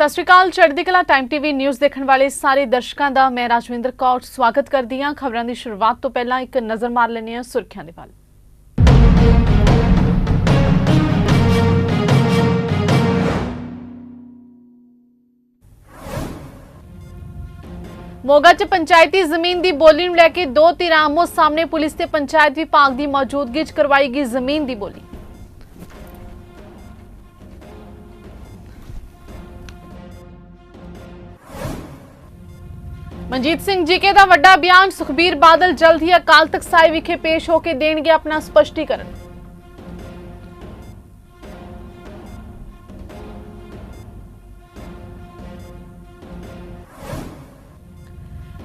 ਸਤਿ ਸ਼੍ਰੀ ਅਕਾਲ, ਚੜ੍ਹਦੀ ਕਲਾ ਟਾਈਮ ਟੀਵੀ ਨਿਊਜ਼ ਦੇਖਣ ਵਾਲੇ ਸਾਰੇ ਦਰਸ਼ਕਾਂ ਦਾ ਮੈਂ ਰਾਜਵਿੰਦਰ ਕੌਰ ਸਵਾਗਤ ਕਰਦੀ ਹਾਂ। ਖਬਰਾਂ ਦੀ ਸ਼ੁਰੂਆਤ ਤੋਂ ਪਹਿਲਾਂ ਇੱਕ ਨਜ਼ਰ ਮਾਰ ਲੈਂਦੇ ਹਾਂ ਸੁਰਖੀਆਂ ਦੇ ਵੱਲ। ਮੋਗਾ 'ਚ ਪੰਚਾਇਤੀ ਜ਼ਮੀਨ ਦੀ ਬੋਲੀ ਨੂੰ ਲੈ ਕੇ ਦੋ ਧਿਰਾਂ ਆਮੋ ਸਾਹਮਣੇ ਪੁਲਿਸ ਤੇ ਪੰਚਾਇਤ ਵਿਭਾਗ ਦੀ ਮੌਜੂਦਗੀ 'ਚ ਕਰਵਾਈ ਗਈ ਜ਼ਮੀਨ ਦੀ ਬੋਲੀ। ਮਨਜੀਤ ਸਿੰਘ ਜੀਕੇ ਦਾ ਵੱਡਾ ਬਿਆਨ, ਸੁਖਬੀਰ ਬਾਦਲ ਜਲਦ ਹੀ ਅਕਾਲ ਤਖਤ ਸਾਹਿਬ ਵਿਖੇ ਪੇਸ਼ ਹੋ ਕੇ ਦੇਣਗੇ ਆਪਣਾ ਸਪਸ਼ਟੀਕਰਨ।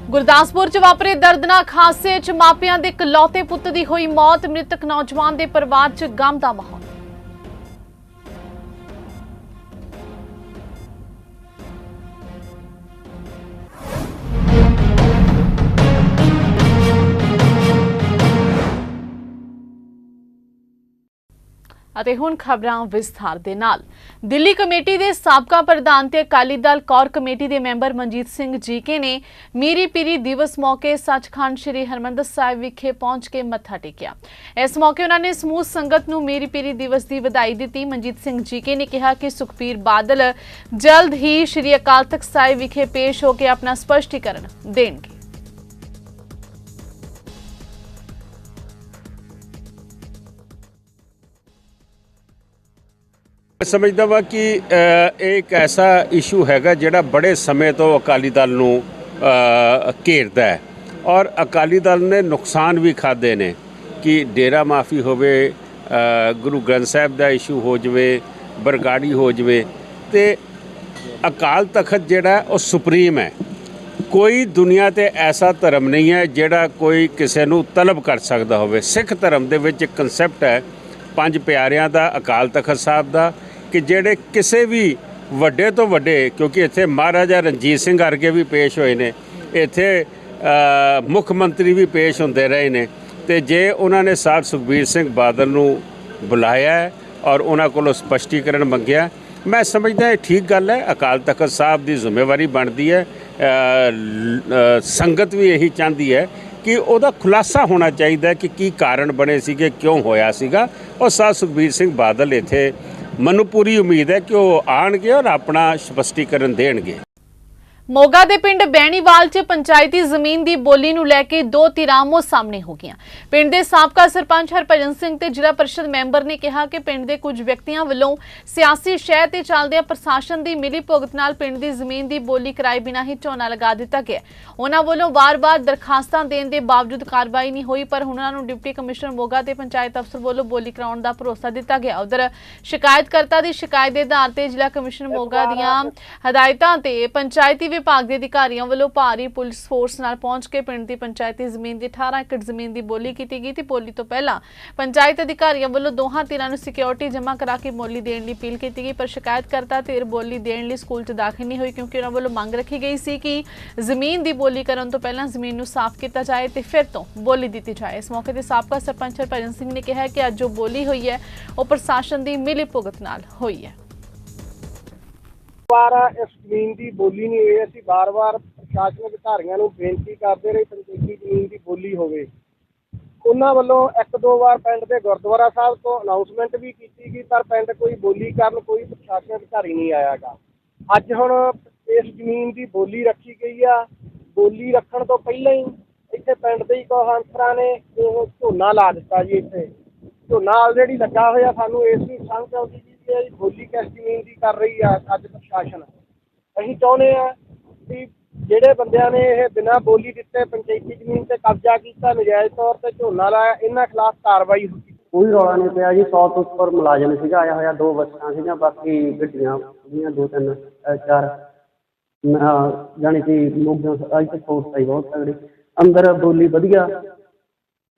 ਗੁਰਦਾਸਪੁਰ ਚ ਵਾਪਰੇ ਦਰਦਨਾਕ ਹਾਦਸੇ ਚ ਮਾਪਿਆਂ ਦੇ ਇਕਲੌਤੇ ਪੁੱਤ ਦੀ ਹੋਈ ਮੌਤ, ਮ੍ਰਿਤਕ ਨੌਜਵਾਨ ਦੇ ਪਰਿਵਾਰ ਚ ਗਮ ਦਾ ਮਾਹੌਲ। ਅਤੇ ਹੁਣ ਖਬਰਾਂ ਵਿਸਥਾਰ ਦੇ ਨਾਲ। ਦਿੱਲੀ ਕਮੇਟੀ ਦੇ ਸਾਬਕਾ ਪ੍ਰਧਾਨ ਤੇ ਅਕਾਲੀ ਦਲ ਕੋਰ ਕਮੇਟੀ ਦੇ ਮੈਂਬਰ ਮਨਜੀਤ ਸਿੰਘ ਜੀਕੇ ਨੇ ਮੀਰੀ ਪੀਰੀ ਦਿਵਸ ਮੌਕੇ ਸੱਚਖੰਡ ਸ੍ਰੀ ਹਰਮੰਦਰ ਸਾਹਿਬ ਵਿਖੇ ਪਹੁੰਚ ਕੇ ਮੱਥਾ ਟੇਕਿਆ। ਇਸ ਮੌਕੇ ਉਹਨਾਂ ਨੇ ਸਮੂਹ ਸੰਗਤ ਨੂੰ ਮੀਰੀ ਪੀਰੀ ਦਿਵਸ ਦੀ ਵਧਾਈ ਦਿੱਤੀ। ਮਨਜੀਤ ਸਿੰਘ ਜੀਕੇ ਨੇ ਕਿਹਾ ਕਿ ਸੁਖਬੀਰ ਬਾਦਲ ਜਲਦ ਹੀ ਸ੍ਰੀ ਅਕਾਲ ਤਖਤ ਸਾਹਿਬ ਵਿਖੇ ਪੇਸ਼ ਹੋ ਕੇ ਆਪਣਾ ਸਪਸ਼ਟੀਕਰਨ ਦੇਣਗੇ। ਸਮਝਦਾ ਵਾਂ ਕਿ ਇਹ ਇੱਕ ਐਸਾ ਇਸ਼ੂ ਹੈਗਾ ਜਿਹੜਾ ਬੜੇ ਸਮੇਂ ਤੋਂ ਅਕਾਲੀ ਦਲ ਨੂੰ ਘੇਰਦਾ ਹੈ। ਔਰ ਅਕਾਲੀ ਦਲ ਨੇ ਨੁਕਸਾਨ ਵੀ ਖਾਦੇ ਨੇ ਕਿ ਡੇਰਾ ਮਾਫੀ ਹੋਵੇ ਗੁਰੂ ਗ੍ਰੰਥ ਸਾਹਿਬ ਦਾ ਇਸ਼ੂ ਹੋ ਜਵੇ, ਬਰਗਾੜੀ ਹੋ ਜਵੇ, ਤੇ ਅਕਾਲ ਤਖਤ ਜਿਹੜਾ ਉਹ ਸੁਪਰੀਮ ਹੈ। ਕੋਈ ਦੁਨੀਆ ਤੇ ਐਸਾ ਧਰਮ ਨਹੀਂ ਹੈ ਜਿਹੜਾ ਕੋਈ ਕਿਸੇ ਨੂੰ ਤਲਬ ਕਰ ਸਕਦਾ ਹੋਵੇ। ਸਿੱਖ ਧਰਮ ਦੇ ਵਿੱਚ ਇੱਕ ਕਨਸੈਪਟ ਹੈ, ਪੰਜ ਪਿਆਰਿਆਂ ਦਾ, ਅਕਾਲ ਤਖਤ ਸਾਹਿਬ ਦਾ ਕਿ ਜਿਹੜੇ ਕਿਸੇ ਵੀ ਵੱਡੇ ਤੋਂ ਵੱਡੇ, ਕਿਉਂਕਿ ਇੱਥੇ ਮਹਾਰਾਜਾ ਰਣਜੀਤ ਸਿੰਘ ਵਰਗੇ ਵੀ ਪੇਸ਼ ਹੋਏ ਨੇ, ਇੱਥੇ ਮੁੱਖ ਮੰਤਰੀ ਵੀ ਪੇਸ਼ ਹੁੰਦੇ ਰਹੇ ਨੇ, ਤੇ ਜੇ ਉਹਨਾਂ ਨੇ ਸਾਹਿਬ ਸੁਖਬੀਰ ਸਿੰਘ ਬਾਦਲ ਨੂੰ ਬੁਲਾਇਆ ਔਰ ਉਹਨਾਂ ਕੋਲੋਂ ਸਪਸ਼ਟੀਕਰਨ ਮੰਗਿਆ, ਮੈਂ ਸਮਝਦਾ ਇਹ ਠੀਕ ਗੱਲ ਹੈ, ਅਕਾਲ ਤਖਤ ਸਾਹਿਬ ਦੀ ਜ਼ਿੰਮੇਵਾਰੀ ਬਣਦੀ ਹੈ ਸੰਗਤ ਵੀ ਇਹੀ ਚਾਹੁੰਦੀ ਹੈ ਕਿ ਉਹਦਾ ਖੁਲਾਸਾ ਹੋਣਾ ਚਾਹੀਦਾ ਕਿ ਕੀ ਕਾਰਨ ਬਣੇ ਸੀਗੇ, ਕਿਉਂ ਹੋਇਆ ਸੀਗਾ ਔਰ ਸਾਹਿਬ ਸੁਖਬੀਰ ਸਿੰਘ ਬਾਦਲ ਇੱਥੇ ਮੈਨੂੰ ਪੂਰੀ ਉਮੀਦ ਹੈ ਕਿ ਉਹ ਆਣਗੇ ਔਰ ਆਪਣਾ ਸਪਸ਼ਟੀਕਰਨ ਦੇਣਗੇ। ਮੋਗਾ ਦੇ ਪਿੰਡ ਬੈਣੀਵਾਲ 'ਚ ਪੰਚਾਇਤੀ ਜ਼ਮੀਨ ਦੀ ਬੋਲੀ ਨੂੰ ਲੈ ਕੇ ਦੋ ਧਿਰਾਮੋ ਸਾਹਮਣੇ ਹੋ ਗਈਆਂ। ਪਿੰਡ ਦੇ ਸਾਬਕਾ ਸਰਪੰਚ ਹਰਭਜਨ ਸਿੰਘ ਤੇ ਜ਼ਿਲ੍ਹਾ ਪਰਿਸ਼ਦ ਮੈਂਬਰ ਨੇ ਕਿਹਾ ਕਿ ਪਿੰਡ ਦੇ ਕੁਝ ਵਿਅਕਤੀਆਂ ਵੱਲੋਂ ਸਿਆਸੀ ਸ਼ਹਿ ਤੇ ਚੱਲਦਿਆਂ ਪ੍ਰਸ਼ਾਸਨ ਦੀ ਮਿਲੀ ਭੁਗਤ ਨਾਲ ਪਿੰਡ ਦੀ ਜ਼ਮੀਨ ਦੀ ਬੋਲੀ ਕਰਾਏ ਬਿਨਾਂ ਹੀ ਝੋਨਾ ਲਗਾ ਦਿੱਤਾ ਗਿਆ ਉਹਨਾਂ ਵੱਲੋਂ ਵਾਰ-ਵਾਰ ਦਰਖਾਸਤਾਂ ਦੇਣ ਦੇ ਬਾਵਜੂਦ ਕਾਰਵਾਈ ਨਹੀਂ ਹੋਈ, ਪਰ ਉਹਨਾਂ ਨੂੰ ਡਿਪਟੀ ਕਮਿਸ਼ਨਰ ਮੋਗਾ ਤੇ ਪੰਚਾਇਤ ਅਫਸਰ ਵੱਲੋਂ ਬੋਲੀ ਕਰਾਉਣ ਦਾ ਭਰੋਸਾ ਦਿੱਤਾ ਗਿਆ। ਉਧਰ ਸ਼ਿਕਾਇਤਕਰਤਾ ਦੀ ਸ਼ਿਕਾਇਤ ਦੇ ਆਧਾਰ ਤੇ ਜ਼ਿਲ੍ਹਾ ਕਮਿਸ਼ਨਰ ਮੋਗਾ ਦੀਆਂ ਹਦਾਇਤਾਂ ਤੇ ਪੰਚਾਇਤੀ ਵਿਭਾਗ ਦੇ ਅਧਿਕਾਰੀਆਂ ਵੱਲੋਂ ਭਾਰੀ ਪੁਲਿਸ ਫੋਰਸ ਨਾਲ ਪਹੁੰਚ ਕੇ ਪਿੰਡ ਦੀ ਪੰਚਾਇਤੀ ਜ਼ਮੀਨ ਦੀ 18 ਏਕੜ ਜ਼ਮੀਨ ਦੀ ਬੋਲੀ ਕੀਤੀ ਗਈ ਤੇ ਬੋਲੀ ਤੋਂ ਪਹਿਲਾਂ ਪੰਚਾਇਤ ਅਧਿਕਾਰੀਆਂ ਵੱਲੋਂ ਦੋਹਾਂ ਧਿਰਾਂ ਨੂੰ ਸਿਕਿਉਰਿਟੀ ਜਮ੍ਹਾਂ ਕਰਾ ਕੇ ਬੋਲੀ ਦੇਣ ਲਈ ਅਪੀਲ ਕੀਤੀ ਗਈ, ਪਰ ਸ਼ਿਕਾਇਤਕਰਤਾ ਧਿਰ ਬੋਲੀ ਦੇਣ ਲਈ ਸਕੂਲ 'ਚ ਦਾਖਲ ਨਹੀਂ ਹੋਈ ਕਿਉਂਕਿ ਉਹਨਾਂ ਵੱਲੋਂ ਮੰਗ ਰੱਖੀ ਗਈ ਸੀ ਕਿ ਜ਼ਮੀਨ ਦੀ ਬੋਲੀ ਕਰਨ ਤੋਂ ਪਹਿਲਾਂ ਜ਼ਮੀਨ ਨੂੰ ਸਾਫ਼ ਕੀਤਾ ਜਾਏ ਤੇ ਫਿਰ ਤੋਂ ਬੋਲੀ ਦਿੱਤੀ ਜਾਏ। ਇਸ ਮੌਕੇ ਤੇ ਸਾਬਕਾ ਸਰਪੰਚ ਹਰਭਜਨ ਸਿੰਘ ਨੇ ਕਿਹਾ ਕਿ ਅੱਜ ਜੋ ਬੋਲੀ ਹੋਈ ਹੈ, ਉਹ ਪ੍ਰਸ਼ਾਸਨ ਦੀ ਮਿਲੀ ਭੁਗਤ ਨਾਲ ਹੋਈ ਹੈ। ਵਾਰ ਇਸ ਜ਼ਮੀਨ ਦੀ ਬੋਲੀ ਨਹੀਂ ਹੋਈ, ਅਸੀਂ ਵਾਰ-ਵਾਰ ਪ੍ਰਸ਼ਾਸਨਿਕ ਅਧਿਕਾਰੀਆਂ ਨੂੰ ਬੇਨਤੀ ਕਰਦੇ ਰਹੇ ਪੰਚਾਇਤੀ ਜ਼ਮੀਨ ਦੀ ਬੋਲੀ ਹੋਵੇ। ਉਹਨਾਂ ਵੱਲੋਂ ਇੱਕ ਦੋ ਵਾਰ ਪਿੰਡ ਦੇ ਗੁਰਦੁਆਰਾ ਸਾਹਿਬ ਤੋਂ ਅਨਾਉਂਸਮੈਂਟ ਵੀ ਕੀਤੀ ਗਈ, ਪਰ ਪਿੰਡ ਕੋਈ ਬੋਲੀ ਕਰਨ ਕੋਈ ਪ੍ਰਸ਼ਾਸਨਿਕ ਅਧਿਕਾਰੀ ਨਹੀਂ ਆਇਆਗਾ। ਅੱਜ ਹੁਣ ਇਸ ਜ਼ਮੀਨ ਦੀ ਬੋਲੀ ਰੱਖੀ ਗਈ ਆ। ਬੋਲੀ ਰੱਖਣ ਤੋਂ ਪਹਿਲਾਂ ਹੀ ਇੱਥੇ ਪਿੰਡ ਦੇ ਹੀ ਕੌਂਸਲਰਾਂ ਨੇ ਉਹ ਝੋਨਾ ਲਾ ਦਿੱਤਾ ਜੀ ਇੱਥੇ। ਝੋਨਾ ਆਲਰੇਡੀ ਲੱਗਾ ਹੋਇਆ, ਸਾਨੂੰ ਇਸ ਦੀ ਸੰਗ ਆਉਂਦੀ ਜੀ ਕਿ ਇਹ ਬੋਲੀ ਕਿਸ ਦੀ ਕਰ ਰਹੀ ਆ ਅੱਜ ਪ੍ਰਸ਼ਾਸਨ। ਅਸੀਂ ਚਾਹੁੰਦੇ ਆ ਕਿ ਜਿਹੜੇ ਬੰਦਿਆਂ ਨੇ ਇਹ ਬਿਨਾਂ ਬੋਲੀ ਦਿੱਤੇ ਪੰਚਾਇਤੀ ਜ਼ਮੀਨ ਤੇ ਕਬਜ਼ਾ ਕੀਤਾ, ਨਜਾਇਜ਼ ਤੌਰ ਤੇ ਝੋਨਾ ਲਾਇਆ, ਇਹਨਾਂ ਖਿਲਾਫ ਕਾਰਵਾਈ ਹੋਈ ਕੋਈ ਰੌਲਾ ਨਹੀਂ ਪਿਆ ਜੀ 100 ਤੋਂ ਉੱਪਰ ਮੁਲਾਜ਼ਮ ਸੀਗਾ, ਆਇਆ ਹੋਇਆ ਦੋ ਬੱਸਾਂ ਸੀਗੀਆਂ, ਬਾਕੀ ਗੱਡੀਆਂ ਸੀਗੀਆਂ, ਦੋ ਤਿੰਨ ਚਾਰ, ਅਹ ਜਾਣੀ ਕਿ ਮੋਗਿਆਂ ਅੱਜ ਤੱਕ ਫੋਰਸ ਆਈ ਬਹੁਤ ਤਗੜੀ ਅੰਦਰ ਬੋਲੀ ਵਧੀਆ,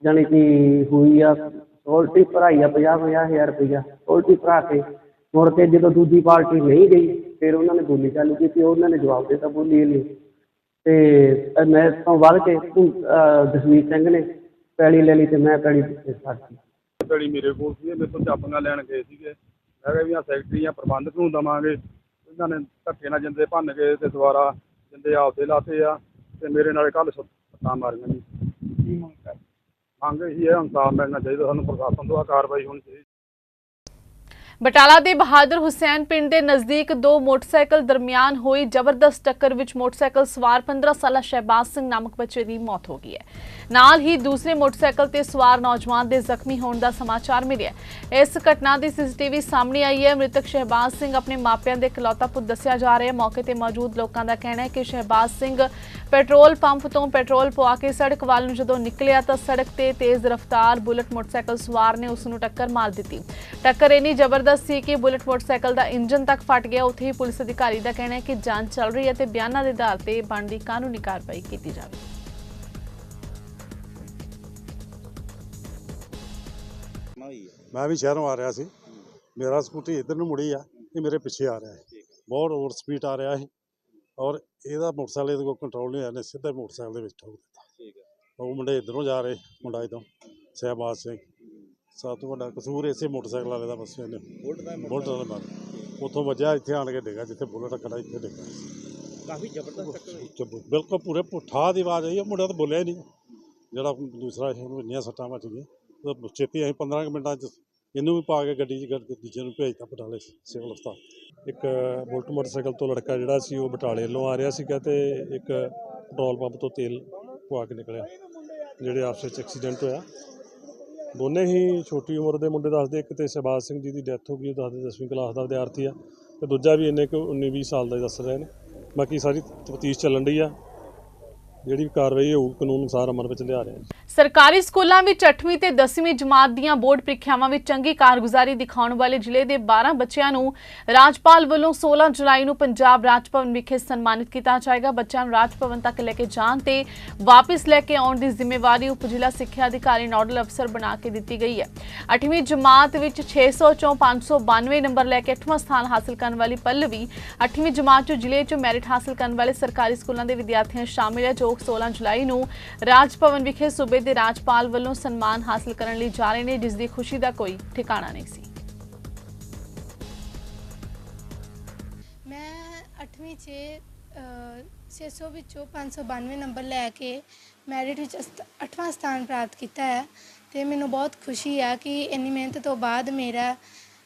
ਜਾਣੀ ਕਿ ਹੋਈ ਆ। ਸੋਲਟੀ ਭਰਾਈ ਆ 50 ਹਜ਼ਾਰ ਰੁਪਈਆ ਸੋਲਟੀ ਭਰਾ ਕੇ ਮੁੜ ਕੇ ਜਦੋਂ ਦੂਜੀ ਪਾਰਟੀ ਨਹੀਂ ਗਈ ਫਿਰ ਉਹਨਾਂ ਨੇ ਬੋਲੀ ਚਾਲੂ ਕੀਤੀ ਉਹਨਾਂ ਨੇ ਜਵਾਬ ਦਿੱਤਾ ਬੋਲੀ ਲਈ ਤੇ ਮੈਂ ਤੋਂ ਵੱਧ ਕੇ ਅਹ ਜਸਮੀਤ ਸਿੰਘ ਨੇ ਪੈਲੀ ਲੈ ਲਈ ਤੇ ਮੈਂ ਪੈਲੀ ਪਿੱਛੇ ਛੱਡਤੀ ਪੈਲੀ ਮੇਰੇ ਕੋਲ ਸੀ ਮੇਰੇ ਤੋਂ ਚਾਪੀਆਂ ਲੈਣ ਗਏ ਸੀਗੇ। ਮੈਂ ਕਿਹਾ ਵੀ ਆ ਸੈਕਟਰੀ ਜਾਂ ਪ੍ਰਬੰਧਕ ਨੂੰ ਦਵਾਂਗੇ। ਇਹਨਾਂ ਨੇ ਧੱਕੇ ਨਾਲ ਜਿੰਦੇ ਭੰਨ ਕੇ ਤੇ ਦੁਬਾਰਾ ਜਿੰਦੇ ਆਪਦੇ ਲਾਤੇ ਆ ਤੇ ਮੇਰੇ ਨਾਲੇ ਕੱਲ ਸੱਟਾਂ ਮਾਰੀਆਂ ਜੀ। ਕੀ ਮੰਗ ਇਹੀ ਹੈ, ਇਨਸਾਫ ਮਿਲਣਾ ਚਾਹੀਦਾ, ਸਾਨੂੰ ਪ੍ਰਸ਼ਾਸਨ ਤੋਂ ਆਹ ਕਾਰਵਾਈ ਹੋਣੀ ਚਾਹੀਦੀ। ਬਟਾਲਾ ਦੇ ਬਹਾਦਰ ਹੁਸੈਨ ਪਿੰਡ ਦੇ ਨਜ਼ਦੀਕ ਦੋ ਮੋਟਰਸਾਈਕਲ ਦਰਮਿਆਨ ਹੋਈ ਜ਼ਬਰਦਸਤ ਟੱਕਰ ਵਿੱਚ ਮੋਟਰਸਾਈਕਲ ਸਵਾਰ 15 ਸਾਲਾ ਸ਼ਹਿਬਾਜ਼ ਸਿੰਘ ਨਾਮਕ ਬੱਚੇ ਦੀ ਮੌਤ ਹੋ ਗਈ ਹੈ। ਨਾਲ ਹੀ ਦੂਸਰੇ ਮੋਟਰਸਾਈਕਲ ਤੇ ਸਵਾਰ ਨੌਜਵਾਨ ਦੇ ਜ਼ਖਮੀ ਹੋਣ ਦਾ ਸਮਾਚਾਰ ਮਿਲਿਆ ਇਸ ਘਟਨਾ ਦੀ ਸੀਸੀਟੀਵੀ ਸਾਹਮਣੇ ਆਈ ਹੈ। ਮ੍ਰਿਤਕ ਸ਼ਹਿਬਾਜ਼ ਸਿੰਘ ਆਪਣੇ ਮਾਪਿਆਂ ਦੇ ਇਕਲੌਤਾ ਪੁੱਤ ਦੱਸਿਆ ਜਾ ਰਿਹਾ ਹੈ। ਮੌਕੇ ਤੇ ਮੌਜੂਦ ਲੋਕਾਂ ਦਾ ਕਹਿਣਾ ਹੈ ਕਿ ਸ਼ਹਿਬਾਜ਼ ਸਿੰਘ ਪੈਟਰੋਲ ਪੰਪ ਤੋਂ ਪੈਟਰੋਲ ਪਵਾ ਕੇ ਸੜਕ ਵੱਲ ਨੂੰ ਜਦੋਂ ਨਿਕਲਿਆ ਤਾਂ ਸੜਕ ਤੇ ਤੇਜ਼ ਰਫ਼ਤਾਰ ਬੁਲਟ ਮੋਟਰਸਾਈਕਲ ਸਵਾਰ ਨੇ ਉਸ ਨੂੰ ਟੱਕਰ ਮਾਰ ਦਿੱਤੀ। ਟੱਕਰ ਇੰਨੀ ਜ਼ਬਰਦਸਤ ਸੀ ਕਿ ਬੁਲਟ ਮੋਟਰਸਾਈਕਲ ਦਾ ਇੰਜਨ ਤੱਕ ਫਟ ਗਿਆ। ਉੱਥੇ ਹੀ ਪੁਲਿਸ ਅਧਿਕਾਰੀ ਦਾ ਕਹਿਣਾ ਹੈ ਕਿ ਜਾਂਚ ਚੱਲ ਰਹੀ ਹੈ ਤੇ ਬਿਆਨਾਂ ਦੇ ਆਧਾਰ ਤੇ ਬਣਦੀ ਕਾਨੂੰਨੀ ਕਾਰਵਾਈ ਕੀਤੀ ਜਾਵੇ। ਮੈਂ ਵੀ ਸ਼ਹਿਰੋਂ ਆ ਰਿਹਾ ਸੀ। ਮੇਰਾ ਸਕੂਟੀ ਇੱਧਰ ਨੂੰ ਮੁੜੀ ਆ, ਇਹ ਮੇਰੇ ਪਿੱਛੇ ਆ ਰਿਹਾ ਹੈ। ਬਹੁਤ ਓਵਰ ਸਪੀਡ ਆ ਰਿਹਾ ਸੀ ਔਰ ਇਹਦਾ ਮੋਟਰਸਾਈਕਲ ਇਹਦੇ ਕੋਲ ਕੰਟਰੋਲ ਨਹੀਂ ਆਇਆ ਨੇ ਸਿੱਧਾ ਹੀ ਮੋਟਰਸਾਈਕਲ ਦੇ ਵਿੱਚ ਠੋਕ ਦਿੱਤਾ। ਉਹ ਮੁੰਡੇ ਇੱਧਰੋਂ ਜਾ ਰਹੇ ਮੁੰਡਾ ਇੱਧਰੋਂ ਸਹਿਬਾਜ਼ ਸਿੰਘ। ਸਭ ਤੋਂ ਵੱਡਾ ਕਸੂਰ ਇਸੇ ਮੋਟਰਸਾਈਕਲ ਵਾਲੇ ਦਾ ਬਸ ਇਹਨੇ। ਬੁਲਟ ਵਾਲੇ ਮਾਰ ਉੱਥੋਂ ਵੱਜਿਆ ਇੱਥੇ ਆਣ ਕੇ ਡਿੱਗਾ ਜਿੱਥੇ ਬੁਲਟ ਖੜਾ ਇੱਥੇ ਡਿੱਗਾ। ਕਾਫੀ ਜ਼ਬਰਦਸਤ ਟੱਕਰ ਹੋਈ ਬਿਲਕੁਲ ਪੂਰੇ ਪੁੱਠਾ ਦੀ ਆਵਾਜ਼ ਆਈ ਉਹ ਮੁੰਡਾ ਤਾਂ ਬੋਲਿਆ ਹੀ ਨਹੀਂ। ਜਿਹੜਾ ਦੂਸਰਾ ਸੀ ਉਹਨੂੰ ਇੰਨੀਆਂ ਸੱਟਾਂ ਵੱਜ ਗਈਆਂ। ਉਹ ਛੇਤੀ ਅਸੀਂ 15 ਕੁ ਮਿੰਟਾਂ 'ਚ ਇਹਨੂੰ ਵੀ ਪਾ ਕੇ ਗੱਡੀ 'ਚ ਗੱਡ- ਦੂਜੇ ਨੂੰ ਭੇਜਤਾ ਬਟਾਲੇ ਸਿਵਲ ਹਸਪਤਾਲ। ਇੱਕ ਬੁਲਟ ਮੋਟਰਸਾਈਕਲ ਤੋਂ ਲੜਕਾ ਜਿਹੜਾ ਸੀ, ਉਹ ਬਟਾਲੇ ਵੱਲੋਂ ਆ ਰਿਹਾ ਸੀਗਾ ਤੇ ਇੱਕ ਪੈਟਰੋਲ ਪੰਪ ਤੋਂ ਤੇਲ ਪਵਾ ਕੇ ਨਿਕਲਿਆ, ਜਿਹੜੇ ਆਪਸ ਵਿੱਚ ਐਕਸੀਡੈਂਟ ਹੋਇਆ। ਦੋਨੇ ਹੀ ਛੋਟੀ ਉਮਰ ਦੇ ਮੁੰਡੇ ਦੱਸਦੇ, ਇੱਕ ਤੇ ਸ਼ਹਿਬਾਜ਼ ਸਿੰਘ ਜੀ ਦੀ ਡੈਥ ਹੋ ਗਈ, ਉਹ ਦੱਸਦੇ 10ਵੀਂ ਕਲਾਸ ਦਾ ਵਿਦਿਆਰਥੀ ਆ ਤੇ ਦੂਜਾ ਵੀ ਇੰਨੇ ਕੁ 19 20 ਸਾਲ ਦਾ ਹੀ ਦੱਸ ਰਹੇ ਨੇ। ਬਾਕੀ ਸਾਰੀ ਤਫਤੀਸ਼ ਚੱਲਣ ਰਹੀ ਆ। ਜਿਹੜੀ ਵੀ ਕਾਰਵਾਈ ਹੋਊ ਕਾਨੂੰਨ ਅਨੁਸਾਰ ਅਮਲ ਵਿੱਚ ਲਿਆ ਰਹੇ ਹਾਂ। ਸਰਕਾਰੀ ਸਕੂਲਾਂ ਵਿੱਚ 8ਵੀਂ ਤੇ 10ਵੀਂ ਜਮਾਤ ਦੀਆਂ ਬੋਰਡ ਪ੍ਰੀਖਿਆਵਾਂ ਵਿੱਚ ਚੰਗੀ ਕਾਰਗੁਜ਼ਾਰੀ ਦਿਖਾਉਣ ਵਾਲੇ ਜ਼ਿਲ੍ਹੇ ਦੇ 12 ਬੱਚਿਆਂ ਨੂੰ ਰਾਜਪਾਲ ਵੱਲੋਂ 16 ਜੁਲਾਈ ਨੂੰ ਪੰਜਾਬ ਰਾਜ ਭਵਨ ਵਿਖੇ ਸਨਮਾਨਿਤ ਕੀਤਾ ਜਾਏਗਾ। ਬੱਚਿਆਂ ਨੂੰ ਰਾਜ ਭਵਨ ਤੱਕ ਲੈ ਕੇ ਜਾਣ ਤੇ ਵਾਪਸ ਲੈ ਕੇ ਆਉਣ ਦੀ ਜ਼ਿੰਮੇਵਾਰੀ ਉਪ ਜ਼ਿਲ੍ਹਾ ਸਿੱਖਿਆ ਅਧਿਕਾਰੀ ਨੋਡਲ ਅਫਸਰ ਬਣਾ ਕੇ ਦਿੱਤੀ ਗਈ ਹੈ। 8ਵੀਂ ਜਮਾਤ ਵਿੱਚ 600 ਚੋਂ 592 ਨੰਬਰ ਲੈ ਕੇ 8ਵਾਂ ਸਥਾਨ ਹਾਸਲ ਕਰਨ ਵਾਲੀ ਪੱਲਵੀ 8ਵੀਂ ਜਮਾਤ ਚੋਂ ਜ਼ਿਲ੍ਹੇ ਚੋਂ ਮੈਰਿਟ ਹਾਸਲ ਕਰਨ ਵਾਲੇ ਸਰਕਾਰੀ ਸਕੂਲਾਂ ਦੇ ਵਿਦਿਆਰਥੀਆਂ ਸ਼ਾਮਿਲ ਹੈ, ਜੋ 16 ਜੁਲਾਈ ਨੂੰ ਰਾਜ ਭਵਨ ਵਿਖੇ ਸੂਬੇ ਦੇ ਰਾਜਪਾਲ ਵੱਲੋਂ ਸਨਮਾਨ ਹਾਸਲ ਕਰਨ ਲਈ ਜਾ ਰਹੇ ਨੇ ਜਿਸ ਦੀ ਖੁਸ਼ੀ ਦਾ ਕੋਈ ਠਿਕਾਣਾ ਨਹੀਂ ਸੀ। ਮੈਂ 8ਵੀਂ 'ਚ ਅ, 600 ਵਿੱਚੋਂ 592 ਨੰਬਰ ਲੈ ਕੇ ਮੈਰਿਟ ਵਿੱਚ 8ਵਾਂ ਸਥਾਨ ਪ੍ਰਾਪਤ ਕੀਤਾ ਹੈ ਤੇ ਮੈਨੂੰ ਬਹੁਤ ਖੁਸ਼ੀ ਆ ਕਿ ਇੰਨੀ ਮਿਹਨਤ ਤੋਂ ਬਾਅਦ ਮੇਰਾ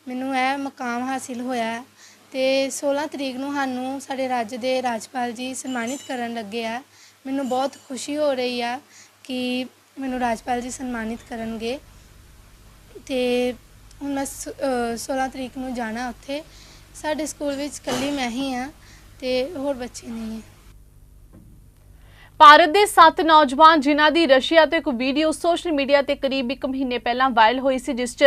ਮੈਨੂੰ ਇਹ ਮਕਾਮ ਹਾਸਿਲ ਹੋਇਆ ਹੈ ਤੇ 16 ਤਰੀਕ ਨੂੰ ਸਾਨੂੰ ਸਾਡੇ ਰਾਜ ਦੇ ਰਾਜਪਾਲ ਜੀ ਸਨਮਾਨਿਤ ਕਰਨ ਲੱਗੇ ਆ। ਮੈਨੂੰ ਬਹੁਤ ਖੁਸ਼ੀ ਹੋ ਰਹੀ ਆ ਕਿ ਮੈਨੂੰ ਰਾਜਪਾਲ ਜੀ ਸਨਮਾਨਿਤ ਕਰਨਗੇ। ਤੇ ਹੁਣ ਮੈਂ ਸ- ਅ, 16 ਤਰੀਕ ਨੂੰ ਜਾਣਾ ਉੱਥੇ। ਸਾਡੇ ਸਕੂਲ ਵਿੱਚ ਇਕੱਲੀ ਮੈਂ ਹੀ ਆ ਤੇ ਹੋਰ ਬੱਚੇ ਨਹੀਂ ਹੈ। ਭਾਰਤ ਦੇ ਸੱਤ ਨੌਜਵਾਨ ਜਿਨ੍ਹਾਂ ਦੀ ਰਸ਼ੀਆ ਤੋਂ ਇੱਕ ਵੀਡੀਓ ਸੋਸ਼ਲ ਮੀਡੀਆ ਤੇ ਕਰੀਬ 1 ਮਹੀਨੇ ਪਹਿਲਾਂ ਵਾਇਰਲ ਹੋਈ ਸੀ, ਜਿਸ 'ਚ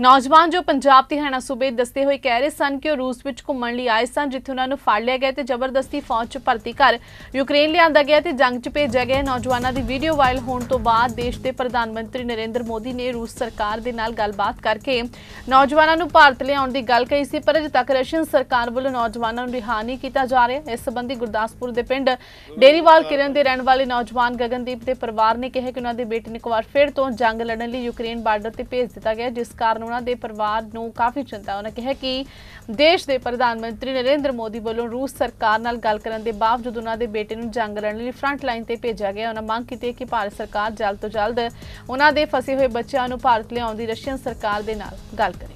ਨੌਜਵਾਨ ਜੋ ਪੰਜਾਬ ਤੇ ਹਰਿਆਣਾ ਸੂਬੇ ਦੱਸਦੇ ਹੋਏ ਕਹਿ ਰਹੇ ਸਨ ਕਿ ਉਹ ਰੂਸ ਵਿੱਚ ਘੁੰਮਣ ਲਈ ਆਏ ਸਨ, ਜਿੱਥੇ ਉਹਨਾਂ ਨੂੰ ਫੜ ਲਿਆ ਗਿਆ ਤੇ ਜ਼ਬਰਦਸਤੀ ਫੌਜ 'ਚ ਭਰਤੀ ਕਰ ਯੂਕਰੇਨ ਲਿਆਂਦਾ ਗਿਆ ਤੇ ਜੰਗ 'ਚ ਭੇਜਿਆ ਗਿਆ। ਨੌਜਵਾਨਾਂ ਦੀ ਵੀਡੀਓ ਵਾਇਰਲ ਹੋਣ ਤੋਂ ਬਾਅਦ ਦੇਸ਼ ਦੇ ਪ੍ਰਧਾਨ ਮੰਤਰੀ ਨਰਿੰਦਰ ਮੋਦੀ ਨੇ ਰੂਸ ਸਰਕਾਰ ਦੇ ਨਾਲ ਗੱਲਬਾਤ ਕਰਕੇ ਨੌਜਵਾਨਾਂ ਨੂੰ ਭਾਰਤ ਲਿਆਉਣ ਦੀ ਗੱਲ ਕਹੀ ਸੀ, ਪਰ ਅਜੇ ਤੱਕ ਰਸ਼ੀਅਨ ਸਰਕਾਰ ਵੱਲੋਂ ਨੌਜਵਾਨਾਂ ਨੂੰ ਰਿਹਾ ਨਹੀਂ ਕੀਤਾ ਜਾ ਰਿਹਾ। ਇਸ ਸੰਬੰਧੀ ਗੁਰਦਾਸਪੁਰ ਦੇ ਪਿੰਡ ਡੇਰੀਵਾਲ ਕਿਰਨ ਦੇ ਰਹਿਣ ਵਾਲੇ ਨੌਜਵਾਨ ਗਗਨਦੀਪ ਦੇ ਪਰਿਵਾਰ ਨੇ ਕਿਹਾ ਕਿ ਉਹਨਾਂ ਦੇ ਬੇਟੇ ਨੂੰ ਇੱਕ ਵਾਰ ਫਿਰ ਤੋਂ ਜੰਗ ਲੜਨ ਲਈ ਯੂਕਰੇਨ ਬਾਰਡਰ ਤੇ ਭੇਜ ਦਿੱਤਾ ਗਿਆ, ਜਿਸ ਕਾਰਨ ਉਹਨਾਂ ਦੇ ਪਰਿਵਾਰ ਨੂੰ ਕਾਫੀ ਚਿੰਤਾ ਉਹਨਾਂ ਕਿਹਾ ਕਿ ਦੇਸ਼ ਦੇ ਪ੍ਰਧਾਨ ਮੰਤਰੀ ਨਰਿੰਦਰ ਮੋਦੀ ਵੱਲੋਂ ਰੂਸ ਸਰਕਾਰ ਨਾਲ ਗੱਲ ਕਰਨ ਦੇ ਬਾਵਜੂਦ ਉਹਨਾਂ ਦੇ ਬੇਟੇ ਨੂੰ ਜੰਗ ਲੜਨ ਲਈ ਫਰੰਟ ਲਾਈਨ ਤੇ ਭੇਜਿਆ ਗਿਆ। ਉਹਨਾਂ ਮੰਗ ਕੀਤੀ ਕਿ ਭਾਰਤ ਸਰਕਾਰ ਜਲਦ ਤੋਂ ਜਲਦ ਉਹਨਾਂ ਦੇ ਫਸੇ ਹੋਏ ਬੱਚਿਆਂ ਨੂੰ ਭਾਰਤ ਲਿਆਉਣ ਦੀ ਰਸ਼ੀਅਨ ਸਰਕਾਰ ਦੇ ਨਾਲ ਗੱਲ ਕਰੇ।